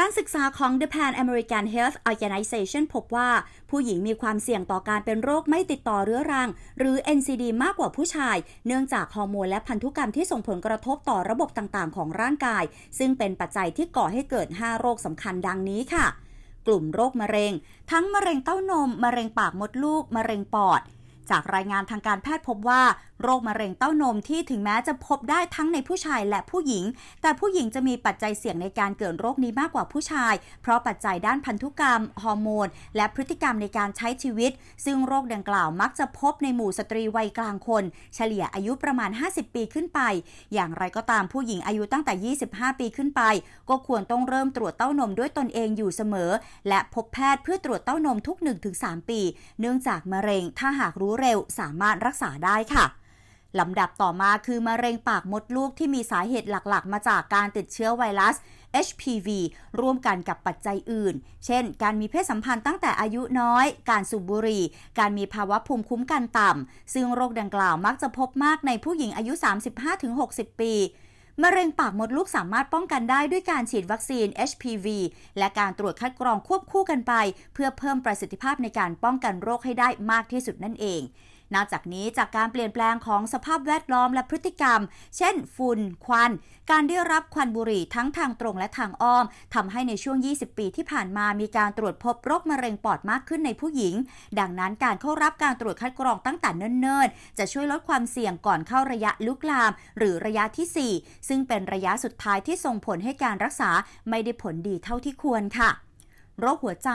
การศึกษาของ The Pan American Health Organization พบว่าผู้หญิงมีความเสี่ยงต่อการเป็นโรคไม่ติดต่อเรื้อรัง หรือ NCD มากกว่าผู้ชาย เนื่องจากฮอร์โมนและพันธุกรรมที่ส่งผลกระทบต่อระบบต่างๆ ของร่างกาย ซึ่งเป็นปัจจัยที่ก่อให้เกิด 5 โรคสำคัญดังนี้ค่ะ กลุ่มโรคมะเร็ง ทั้งมะเร็งเต้านม มะเร็งปากมดลูก มะเร็งปอดจากรายงานทางการแพทย์พบว่าโรคมะเร็งเต้านมที่ถึงแม้จะพบได้ทั้งในผู้ชายและผู้หญิง แต่ผู้หญิงจะมีปัจจัยเสี่ยงในการเกิดโรคนี้มากกว่าผู้ชาย เพราะปัจจัยด้านพันธุกรรม ฮอร์โมน และพฤติกรรมในการใช้ชีวิต ซึ่งโรคดังกล่าวมักจะพบในหมู่สตรีวัยกลางคน เฉลี่ยอายุประมาณ 50 ปีขึ้นไป อย่างไรก็ตามผู้หญิงอายุตั้งแต่ 25 ปีขึ้นไป ก็ควรต้องเริ่มตรวจเต้านมด้วยตนเองอยู่เสมอ และพบแพทย์เพื่อตรวจเต้านมทุก 1-3 ปี เนื่องจากมะเร็งถ้าหากรู้เร็วสามารถรักษาได้ค่ะ ลำดับต่อมาคือมะเร็งปากมดลูกที่มีสาเหตุหลักๆ มาจากการติดเชื้อไวรัส HPV ร่วมกันกับปัจจัยอื่น เช่น การมีเพศสัมพันธ์ตั้งแต่อายุน้อย การสูบบุหรี่ การมีภาวะภูมิคุ้มกันต่ำ ซึ่งโรคดังกล่าวมักจะพบมากในผู้หญิงอายุ 35-60 ปีมะเร็งปากมดลูกสามารถป้องกันได้ด้วยการฉีดวัคซีน HPV และการตรวจคัดกรองควบคู่กันไป เพื่อเพิ่มประสิทธิภาพในการป้องกันโรคให้ได้มากที่สุดนั่นเอง นอกจากนี้จากการเปลี่ยนแปลงของสภาพแวดล้อมและพฤติกรรม เช่น ฝุ่น ควัน การได้รับควันบุหรี่ทั้งทางตรงและทางอ้อมทำให้ในช่วง 20 ปีที่ผ่านมามีการตรวจพบโรคมะเร็งปอดมากขึ้นในผู้หญิง ดังนั้นการเข้ารับการตรวจคัดกรองตั้งแต่เนิ่นๆ จะช่วยลดความเสี่ยงก่อนเข้าระยะลุกลาม หรือระยะทีสี่4 ซึ่งเป็นระยะสุดท้ายที่ส่งผลให้การรักษาไม่ได้ผลดีเท่าที่ควรค่ะ โรคหัวใจ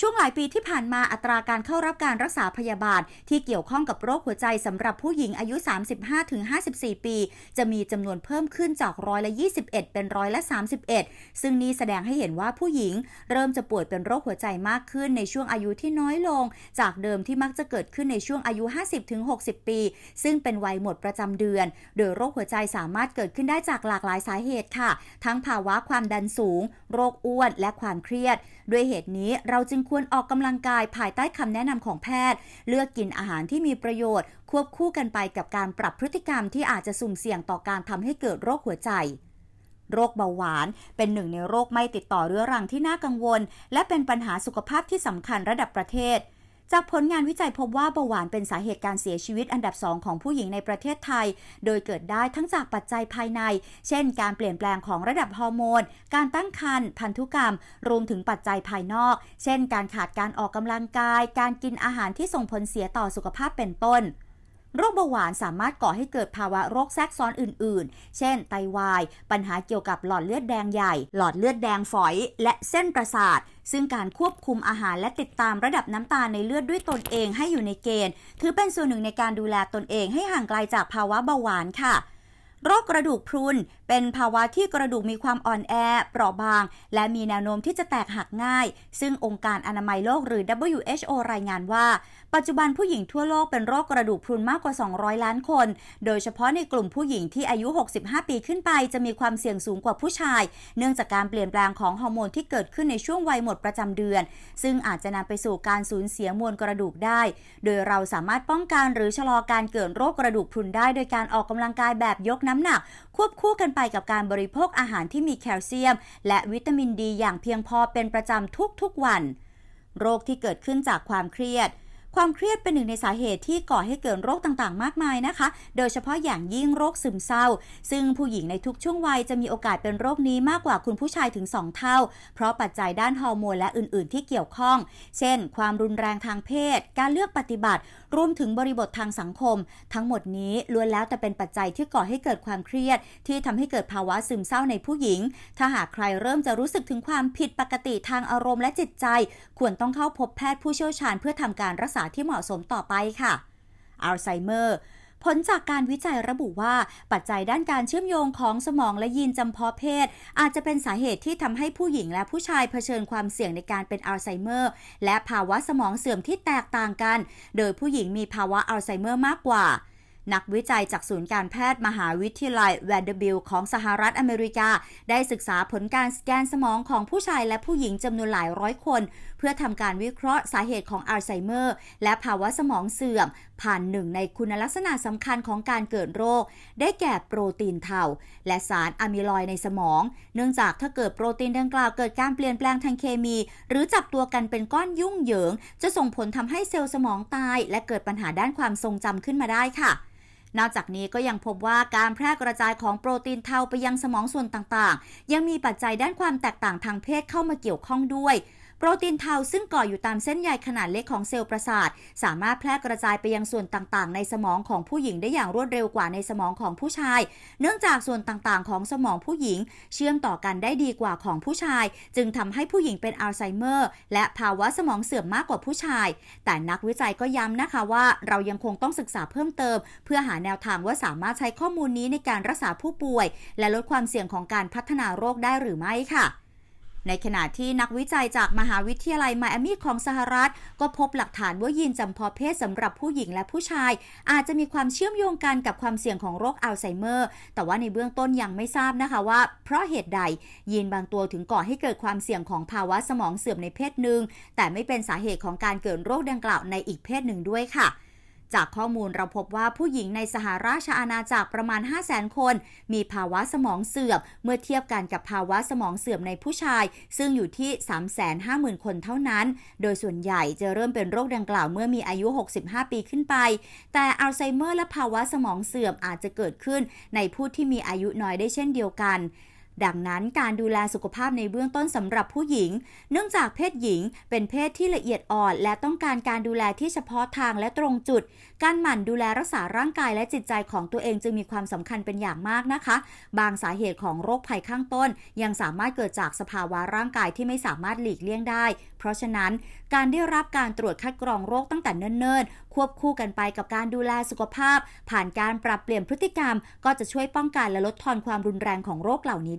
ช่วงหลายปีที่ผ่านมาอัตราการเข้ารับการรักษาพยาบาล ที่เกี่ยวข้องกับโรคหัวใจสำหรับผู้หญิงอายุ 35-54 ปี จะมีจำนวนเพิ่มขึ้นจากร้อยละ 21 เป็นร้อยละ 31 ซึ่งนี้แสดงให้เห็นว่าผู้หญิง เริ่มจะป่วยเป็นโรคหัวใจมากขึ้นในช่วงอายุที่น้อยลง จากเดิมที่มักจะเกิดขึ้นในช่วงอายุ 50-60 ปี ซึ่งเป็นวัยหมดประจำเดือน โดยโรคหัวใจสามารถเกิดขึ้นได้จากหลากหลายสาเหตุค่ะ ทั้งภาวะความดันสูง โรคอ้วนและความเครียดด้วยเหตุนี้เราจึงควรออกกำลังกายภายใต้คำแนะนำของแพทย์ เลือกกินอาหารที่มีประโยชน์ ควบคู่กันไปกับการปรับพฤติกรรมที่อาจจะสุ่มเสี่ยงต่อการทำให้เกิดโรคหัวใจโรคเบาหวานเป็นหนึ่งในโรคไม่ติดต่อเรื้อรังที่น่ากังวล และเป็นปัญหาสุขภาพที่สำคัญระดับประเทศ จากผลงานวิจัยพบว่าเบาหวานเป็นสาเหตุการเสียชีวิตอันดับสองของผู้หญิงในประเทศไทย โดยเกิดได้ทั้งจากปัจจัยภายใน เช่น การเปลี่ยนแปลงของระดับฮอร์โมน การตั้งครรภ์พันธุกรรม รวมถึงปัจจัยภายนอก เช่น การขาดการออกกำลังกาย การกินอาหารที่ส่งผลเสียต่อสุขภาพเป็นต้นโรคเบาหวานสามารถก่อให้เกิดภาวะโรคแทรกซ้อนอื่น ๆ เช่น ไตวาย ปัญหาเกี่ยวกับหลอดเลือดแดงใหญ่ หลอดเลือดแดงฝอย และเส้นประสาท ซึ่งการควบคุมอาหารและติดตามระดับน้ำตาลในเลือดด้วยตนเองให้อยู่ในเกณฑ์ ถือเป็นส่วนหนึ่งในการดูแลตนเองให้ห่างไกลจากภาวะเบาหวานค่ะ โรคกระดูกพรุน เป็นภาวะที่กระดูกมีความอ่อนแอ เปราะบาง และมีแนวโน้มที่จะแตกหักง่าย ซึ่งองค์การอนามัยโลกหรือ WHO รายงานว่า ปัจจุบันผู้หญิงทั่วโลกเป็นโรคกระดูกพรุนมากกว่า 200 ล้านคน โดยเฉพาะในกลุ่มผู้หญิงที่อายุ 65 ปีขึ้นไป จะมีความเสี่ยงสูงกว่าผู้ชาย เนื่องจากการเปลี่ยนแปลงของฮอร์โมนที่เกิดขึ้นในช่วงวัยหมดประจำเดือน ซึ่งอาจจะนำไปสู่การสูญเสียมวลกระดูกได้ โดยเราสามารถป้องกันหรือชะลอการเกิดโรคกระดูกพรุนได้ โดยการออกกำลังกายแบบยกน้ำน้ำหนัก ควบคู่กันไปกับการบริโภคอาหารที่มีแคลเซียม และวิตามินดีอย่างเพียงพอเป็นประจำทุกๆวัน โรคที่เกิดขึ้นจากความเครียด ความเครียดเป็นหนึ่งในสาเหตุที่ก่อให้เกิดโรคต่างๆ มากมายนะคะ โดยเฉพาะอย่างยิ่งโรคซึมเศร้า ซึ่งผู้หญิงในทุกช่วงวัยจะมีโอกาสเป็นโรคนี้มากกว่าคุณผู้ชายถึง 2 เท่า เพราะปัจจัยด้านฮอร์โมนและอื่นๆ ที่เกี่ยวข้อง เช่น ความรุนแรงทางเพศ การเลือกปฏิบัติ รวมถึงบริบททางสังคม ทั้งหมดนี้ล้วนแล้วแต่เป็นปัจจัยที่ก่อให้เกิดความเครียด ที่ทำให้เกิดภาวะซึมเศร้าในผู้หญิง ถ้าหากใครเริ่มจะรู้สึกถึงความผิดปกติทางอารมณ์และจิตใจ ควรต้องเข้าพบแพทย์ผู้เชี่ยวชาญเพื่อทำการรักษาที่เหมาะสมต่อไปค่ะอัลไซเมอร์ผลจากการวิจัยระบุว่าปัจจัยด้านการเชื่อมโยงของสมองและยีนจำเพาะเพศ อาจจะเป็นสาเหตุที่ทำให้ผู้หญิงและผู้ชายเผชิญความเสี่ยงในการเป็นอัลไซเมอร์ และภาวะสมองเสื่อมที่แตกต่างกัน โดยผู้หญิงมีภาวะอัลไซเมอร์มากกว่า นักวิจัยจากศูนย์การแพทย์มหาวิทยาลัยแวนเดอร์บิลของสหรัฐอเมริกา ได้ศึกษาผลการสแกนสมองของผู้ชายและผู้หญิงจำนวนหลายร้อยคน เพื่อทำการวิเคราะห์สาเหตุของอัลไซเมอร์ และภาวะสมองเสื่อม ผ่านหนึ่งในคุณลักษณะสำคัญของการเกิดโรค ได้แก่โปรตีนเทาและสารอะมิลอยในสมอง เนื่องจากถ้าเกิดโปรตีนดังกล่าวเกิดการเปลี่ยนแปลงทางเคมี หรือจับตัวกันเป็นก้อนยุ่งเหยิง จะส่งผลทำให้เซลล์สมองตาย และเกิดปัญหาด้านความทรงจำขึ้นมาได้ค่ะ นอกจากนี้ก็ยังพบว่าการแพร่กระจายของโปรตีนเทาไปยังสมองส่วนต่างๆ ยังมีปัจจัยด้านความแตกต่างทางเพศเข้ามาเกี่ยวข้องด้วย โปรตีนเทาซึ่งก่ออยู่ตามเส้นใยขนาดเล็กของเซลล์ประสาท สามารถแพร่กระจายไปยังส่วนต่างๆ ในสมองของผู้หญิงได้อย่างรวดเร็วกว่าในสมองของผู้ชาย เนื่องจากส่วนต่างๆ ของสมองผู้หญิง เชื่อมต่อกันได้ดีกว่าของผู้ชาย จึงทำให้ผู้หญิงเป็นอัลไซเมอร์ และภาวะสมองเสื่อมมากกว่าผู้ชาย แต่นักวิจัยก็ย้ำนะคะว่า เรายังคงต้องศึกษาเพิ่มเติม เพื่อหาแนวทางว่าสามารถใช้ข้อมูลนี้ในการรักษาผู้ป่วย และลดความเสี่ยงของการพัฒนาโรคได้หรือไม่ค่ะ ในขณะที่นักวิจัยจากมหาวิทยาลัยไมอามีของสหรัฐ ก็พบหลักฐานว่ายีนจำเพาะเพศสำหรับผู้หญิงและผู้ชาย อาจจะมีความเชื่อมโยงกันกับความเสี่ยงของโรคอัลไซเมอร์ แต่ว่าในเบื้องต้นยังไม่ทราบนะคะว่า เพราะเหตุใดยีนบางตัวถึงก่อให้เกิดความเสี่ยงของภาวะสมองเสื่อมในเพศหนึ่งแต่ไม่เป็นสาเหตุของการเกิดโรคดังกล่าวในอีกเพศหนึ่งด้วยค่ะ จากข้อมูลเราพบว่าผู้หญิงในสหราชอาณาจักรประมาณ 500,000 คน มีภาวะสมองเสื่อม เมื่อเทียบกันกับภาวะสมองเสื่อมในผู้ชาย ซึ่งอยู่ที่ 350,000 คนเท่านั้น โดยส่วนใหญ่จะเริ่มเป็นโรคดังกล่าวเมื่อมีอายุ 65 ปีขึ้นไป แต่อัลไซเมอร์และภาวะสมองเสื่อมอาจจะเกิดขึ้นในผู้ที่มีอายุน้อยได้เช่นเดียวกัน ดังนั้นการดูแลสุขภาพในเบื้องต้นสำหรับผู้หญิง เนื่องจากเพศหญิงเป็นเพศที่ละเอียดอ่อน และต้องการการดูแลที่เฉพาะทางและตรงจุด การหมั่นดูแลรักษาร่างกายและจิตใจของตัวเองจึงมีความสำคัญเป็นอย่างมากนะคะ บางสาเหตุของโรคภัยข้างต้น ยังสามารถเกิดจากสภาวะร่างกายที่ไม่สามารถหลีกเลี่ยงได้ เพราะฉะนั้นการได้รับการตรวจคัดกรองโรคตั้งแต่เนิ่นๆ ควบคู่กันไปกับการดูแลสุขภาพ ผ่านการปรับเปลี่ยนพฤติกรรม ก็จะช่วยป้องกันและลดทอนความรุนแรงของโรคเหล่านี้